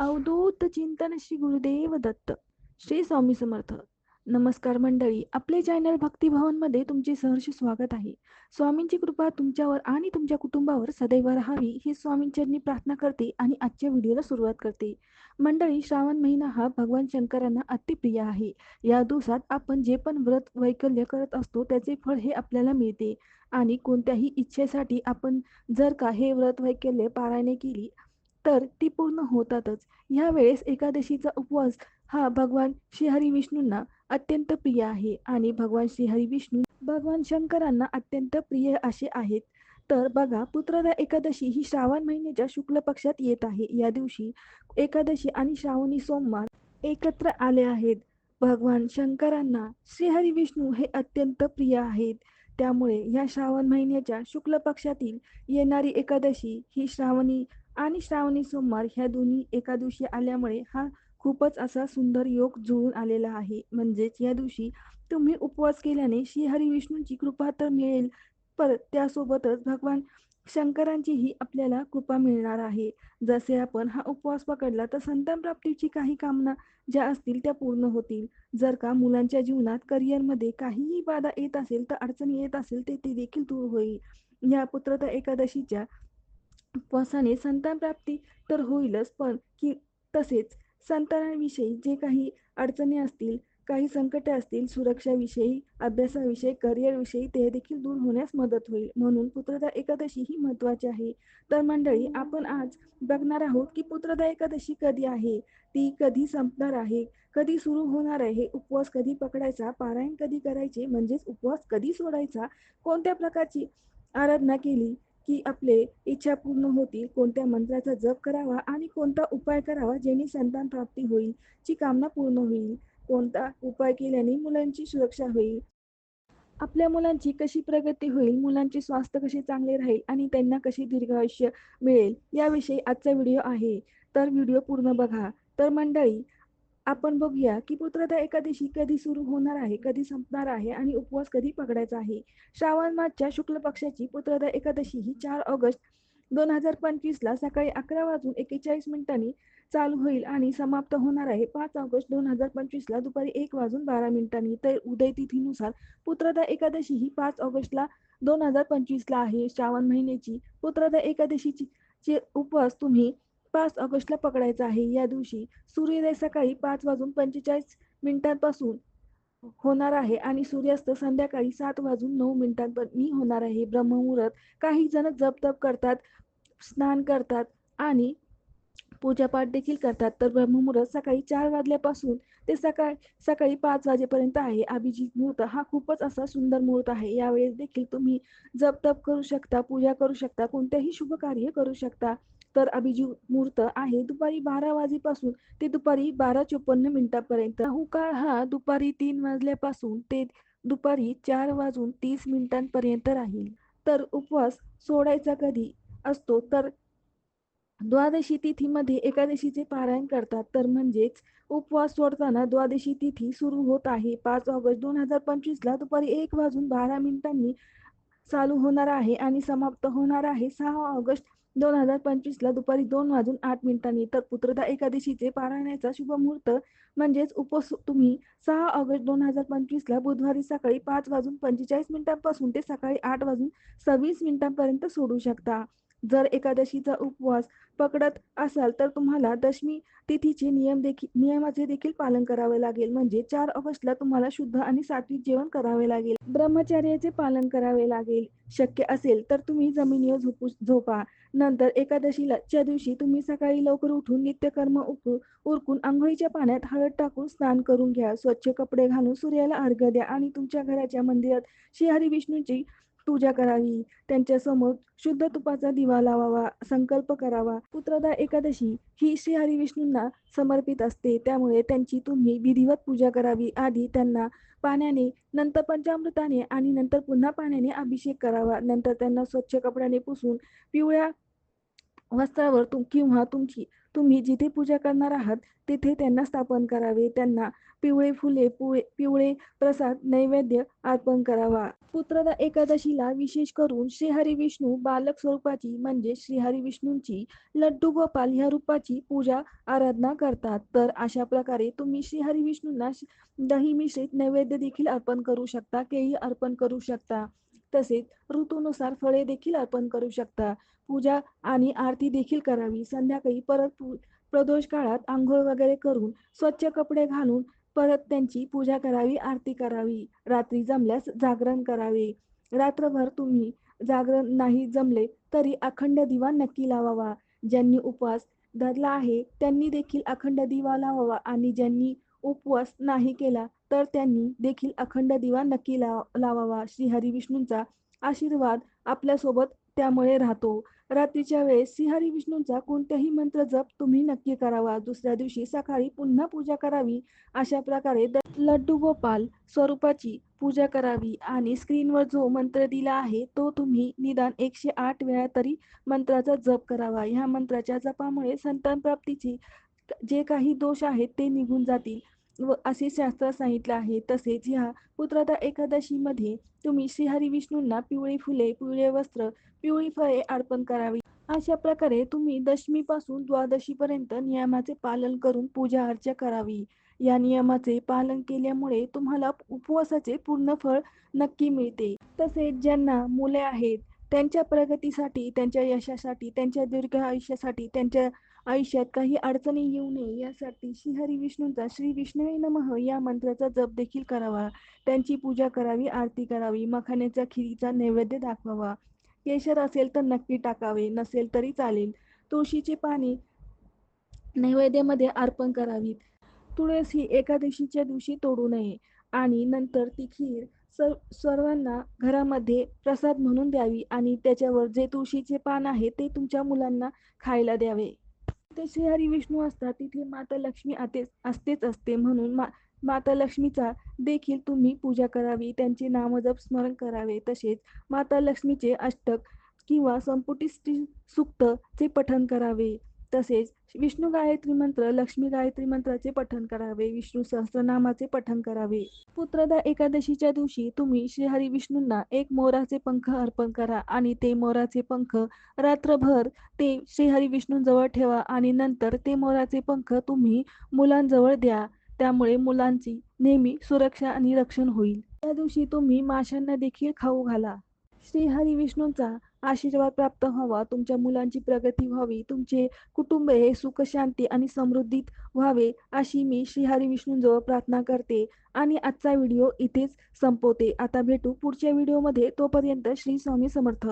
अवधूत चिंतन श्री गुरुदेव दत्त श्री स्वामी समर्थ. नमस्कार मंडळी आपले चॅनल भक्तिभवनमध्ये तुमचे सहर्ष स्वागत आहे. स्वामींची कृपा तुमच्यावर आणि तुमच्या कुटुंबावर सदैव राहावी ही स्वामींचरणी प्रार्थना करते आणि आजच्या व्हिडिओला सुरुवात करते. मंडळी श्रावण महिना हा भगवान शंकरांना अतिप्रिय आहे. या दिवसात आपण जे पण व्रत वैकल्य करत असतो त्याचे फळ हे आपल्याला मिळते. आणि कोणत्याही इच्छेसाठी आपण जर का हे व्रत वैकल्य पारायणे केली तर ती पूर्ण होतातच. ह्या वेळेस एकादशीचा उपवास हा भगवान श्रीहरी विष्णूंना अत्यंत प्रिय आहे आणि भगवान श्रीहरी विष्णू भगवान शंकरांना अत्यंत प्रिय असे आहेत. तर बघा पुत्रदा एकादशी ही श्रावण महिन्याच्या शुक्ल पक्षात येत आहे. या दिवशी एकादशी आणि श्रावणी सोमवार एकत्र आले आहेत. भगवान शंकरांना श्रीहरी विष्णू हे अत्यंत प्रिय आहेत. त्यामुळे या श्रावण महिन्याच्या शुक्ल पक्षातील येणारी एकादशी ही श्रावणी आणि श्रावणी सोमवार ह्या दोन्ही एका दिवशी आल्यामुळे हा खूपच असा सुंदर योग जुळून आलेला आहे. म्हणजेच या दिवशी तुम्ही उपवास केल्याने श्रीहरी विष्णूंची कृपा तर मिळेल पर त्यासोबतच भगवान शंकरांचीही आपल्याला कृपा मिळणार आहे. जसे आपण हा उपवास पकडला तर संतान प्राप्तीची काही कामना ज्या असतील त्या पूर्ण होतील. जर का मुलांच्या जीवनात करिअरमध्ये काहीही बाधा येत असेल तर अडचणी येत असेल ते ते देखील दूर होईल. या पुत्रता एकादशीच्या उपवासाने संतान प्राप्ती तर होईलच पण की तसेच संतानाविषयी जे काही अडचणी असतील काही संकटे असतील सुरक्षाविषयी अभ्यासाविषयी करिअरविषयी ते देखील दूर होण्यास मदत होईल. म्हणून पुत्रदा एकादशी ही महत्वाची आहे. तर मंडळी आपण आज बघणार आहोत की पुत्रदा एकादशी कधी आहे? ती कधी संपणार आहे? कधी सुरू होणार आहे? उपवास कधी पकडायचा? पारायण कधी करायचे? म्हणजेच उपवास कधी सोडायचा? कोणत्या प्रकारची आराधना केली? की आपले इच्छा पूर्ण होतील कोणत्या मंत्राचा जप करावा आणि कोणता उपाय करावा जेणे संतान प्राप्ती होईल ची कामना पूर्ण होईल. कोणता उपाय केल्याने मुलांची सुरक्षा होईल? आपल्या मुलांची कशी प्रगती होईल? मुलांचे स्वास्थ्य कसे चांगले राहील? आणि त्यांना कशी दीर्घायुष्य मिळेल? याविषयी आजचा व्हिडिओ आहे. तर व्हिडिओ पूर्ण बघा. तर मंडळी आपण बघूया की पुत्रदा एकादशी कधी सुरू होणार आहे कधी संपणार आहे आणि उपवास कधी पकडायचा आहे? श्रावण मासच्या शुक्ल पक्षाची पुत्रदा एकादशी ही चार ऑगस्ट दोन हजार पंचवीसला सकाळी अकरा वाजून एकेचाळीस मिनिटांनी चालू होईल आणि समाप्त होणार आहे. पाच ऑगस्ट दोन हजार पंचवीसला दुपारी एक वाजून बारा मिनिटांनी तर उदय तिथीनुसार पुत्रदा एकादशी ही पाच ऑगस्टला दोन हजार पंचवीसला आहे. श्रावण महिन्याची पुत्रदा एकादशीची उपवास तुम्ही पाच ऑगस्टला पकडायचा आहे. या दिवशी सूर्योदय सकाळी पाच वाजून पंचेचाळीस मिनिटांपासून होणार आहे आणि सूर्यास्त संध्याकाळी सात वाजून नऊ मिनिटांपर्यंत होणार आहे. ब्रह्ममुहूर्त काही जण जपतप करतात स्नान करतात आणि पूजापाठ देखील करतात. तर ब्रह्ममुहूर्त सकाळी चार वाजल्यापासून ते सकाळ सकाळी पाच वाजेपर्यंत आहे. अभिजित मुहूर्त हा खूपच असा सुंदर मुहूर्त आहे. यावेळेस देखील तुम्ही जप तप करू शकता पूजा करू शकता कोणतेही शुभ कार्य करू शकता. तर अभिजीत मुहूर्त आहे. दुपारी बारा वाजेपासून ते दुपारी बारा चोपन्न मिनिटापर्यंत. राहू काळ हा दुपारी तीन वाजल्यापासून ते दुपारी चार वाजून तीस मिनिटांपर्यंत राहील. तर उपवास सोडायचा कधी असतो? तर द्वादशी तिथीमध्ये एकादशीचे पारायण करतात. तर म्हणजेच उपवास सोडताना द्वादशी तिथी सुरू होत आहे. पाच ऑगस्ट दोन हजार पंचवीसला दुपारी एक वाजून बारा मिनिटांनी चालू होणार आहे आणि समाप्त होणार आहे. सहा ऑगस्ट दोन हजार पंचवीस ला दुपारी दोन वाजून आठ मिनिटांनी तर पुत्रदा एकादशीचे पारायणाचा शुभ मुहूर्त म्हणजेच उपस तुम्ही सहा ऑगस्ट दोन हजार पंचवीसला बुधवारी सकाळी पाच वाजून पंचेचाळीस मिनिटांपासून ते सकाळी आठ वाजून सव्वीस मिनिटांपर्यंत सोडू शकता. जर एकादशीचा उपवास पकडत असाल तर तुम्हाला दशमी तिथीचे नियम देखील नियमाचे देखील पालन करावे लागेल. म्हणजे चार ऑगस्टला तुम्हाला शुद्ध आणि सात्विक जेवण करावे लागेल. ब्रह्मचर्याचे पालन करावे लागेल. शक्य असेल तर तुम्ही जमिनीवर झोपू झोपा. नंतर एकादशीला च्या दिवशी तुम्ही सकाळी लवकर उठून नित्यकर्म उकळून उरकून आंघोळीच्या पाण्यात हळद टाकून स्नान करून घ्या. स्वच्छ कपडे घालून सूर्याला अर्घ्य द्या आणि तुमच्या घराच्या मंदिरात श्रीहरी विष्णूची पूजा करावी. त्यांच्यासमोर शुद्ध तुपाचा दिवा लावावा संकल्प करावा. पुत्रदा एकादशी ही श्री हरी विष्णूंना समर्पित असते. त्यामुळे त्यांची तुम्ही विधिवत पूजा करावी. आधी त्यांना पाण्याने नंतर पंचामृताने आणि नंतर पुन्हा पाण्याने अभिषेक करावा. नंतर त्यांना स्वच्छ कपड्याने पुसून पिवळ्या वस्त्रावर तुम किंवा तुमची तुम्ही जिथे पूजा करणार आहात तिथे त्यांना स्थापन करावे. त्यांना पिवळे फुले पुळे पिवळे प्रसाद नैवेद्य अर्पण करावा. पुत्रदा एकादशीला विशेष करून श्रीहरी विष्णू बालक स्वरूपाची म्हणजे श्रीहरी विष्णूंची लड्डू गोपाल ह्या रूपाची पूजा आराधना करतात. तर अशा प्रकारे तुम्ही श्रीहरी विष्णूंना दही मिश्रित नैवेद्य देखील अर्पण करू शकता केळी अर्पण करू शकता. तसेच ऋतूनुसार फळे देखील अर्पण करू शकता. पूजा आणि आरती देखील करावी. संध्याकाळी परत प्रदोष काळात आंघोळ वगैरे करून स्वच्छ कपडे घालून परत त्यांची पूजा करावी आरती करावी. रात्री जमल्यास जागरण करावे. रात्रभर तुम्ही जागरण नाही जमले तरी अखंड दिवा नक्की लावावा. ज्यांनी उपवास धरला आहे त्यांनी देखील अखंड दिवा लावावा आणि ज्यांनी उपवास नाही केला तर त्यांनी देखील अखंड दिवा नक्की लाव लावावा. श्री हरी विष्णूंचा आशीर्वाद आपल्यासोबत त्यामुळे राहतो. रात्रीच्या वेळेस श्रीहरी विष्णूंचा कोणताही मंत्र जप तुम्ही नक्की करावा. दुसऱ्या दिवशी सकाळी पुन्हा पूजा करावी. अशा प्रकारे लड्डू गोपाल स्वरूपाची पूजा करावी आणि स्क्रीनवर जो मंत्र दिला आहे तो तुम्ही निदान एकशे आठ वेळा तरी मंत्राचा जप करावा. ह्या मंत्राच्या जपामुळे संतान प्राप्तीचे जे काही दोष आहेत ते निघून जातील. व असे शास्त्र सांगितलं आहे. तसेच ह्या पुत्रदा एकादशीमध्ये तुम्ही श्रीहरी विष्णूंना पिवळी फुले पिवळे वस्त्र पिवळी फळे अर्पण करावी. अशा प्रकारे तुम्ही दशमीपासून द्वादशीपर्यंत नियमाचे पालन करून पूजा अर्चा करावी. या नियमाचे पालन केल्यामुळे तुम्हाला उपवासाचे पूर्ण फळ नक्की मिळते. तसेच ज्यांना मुले आहेत त्यांच्या प्रगतीसाठी त्यांच्या यशासाठी त्यांच्या दीर्घ आयुष्यासाठी त्यांच्या आयुष्यात काही अडचणी येऊ नये यासाठी श्रीहरी विष्णूंचा श्री विष्णवे नमः या मंत्राचा जप देखील करावा. त्यांची पूजा करावी आरती करावी मखाण्याच्या खिरीचा नैवेद्य दाखवावा. केशर असेल तर नक्की टाकावे नसेल तरी चालेल. तुळशीची पाने नैवेद्यामध्ये अर्पण करावीत. तुळस ही एकादशीच्या दिवशी तोडू नये आणि नंतर ती खीर सर्व सर्वांना घरामध्ये प्रसाद म्हणून द्यावी आणि त्याच्यावर जे तुळशीचे पान आहे ते तुमच्या मुलांना खायला द्यावे. ते श्रीहरी विष्णू असतात तिथे माता लक्ष्मी आते असतेच असते म्हणून मा माता लक्ष्मीचा देखील तुम्ही पूजा करावी त्यांचे नामजप स्मरण करावे. तसेच माता लक्ष्मीचे अष्टक किंवा संपुटी सुक्त चे पठण करावे. तसेच विष्णू गायत्री मंत्र लक्ष्मी गायत्री मंत्राचे पठण करावे विष्णू सहस्रनामाचे पठण करावे. पुत्रदा एकादशीच्या दिवशी तुम्ही श्रीहरी विष्णूंना एक मोराचे पंख अर्पण करा आणि ते मोराचे पंख रात्रभर ते श्रीहरी विष्णूंजवळ ठेवा आणि नंतर ते मोराचे पंख तुम्ही मुलांजवळ द्या. त्यामुळे मुलांची नेहमी सुरक्षा आणि रक्षण होईल. त्या दिवशी तुम्ही माशांना देखील खाऊ घाला. श्री हरी विष्णूंचा आशीर्वाद प्राप्त व्हावा तुमच्या मुलांची प्रगती व्हावी तुमचे कुटुंब हे सुख शांती आणि समृद्धीत व्हावे अशी मी श्री हरी विष्णूंजवळ प्रार्थना करते. आणि आजचा व्हिडिओ इथेच संपवते. आता भेटू पुढच्या व्हिडिओमध्ये. तोपर्यंत श्री स्वामी समर्थ.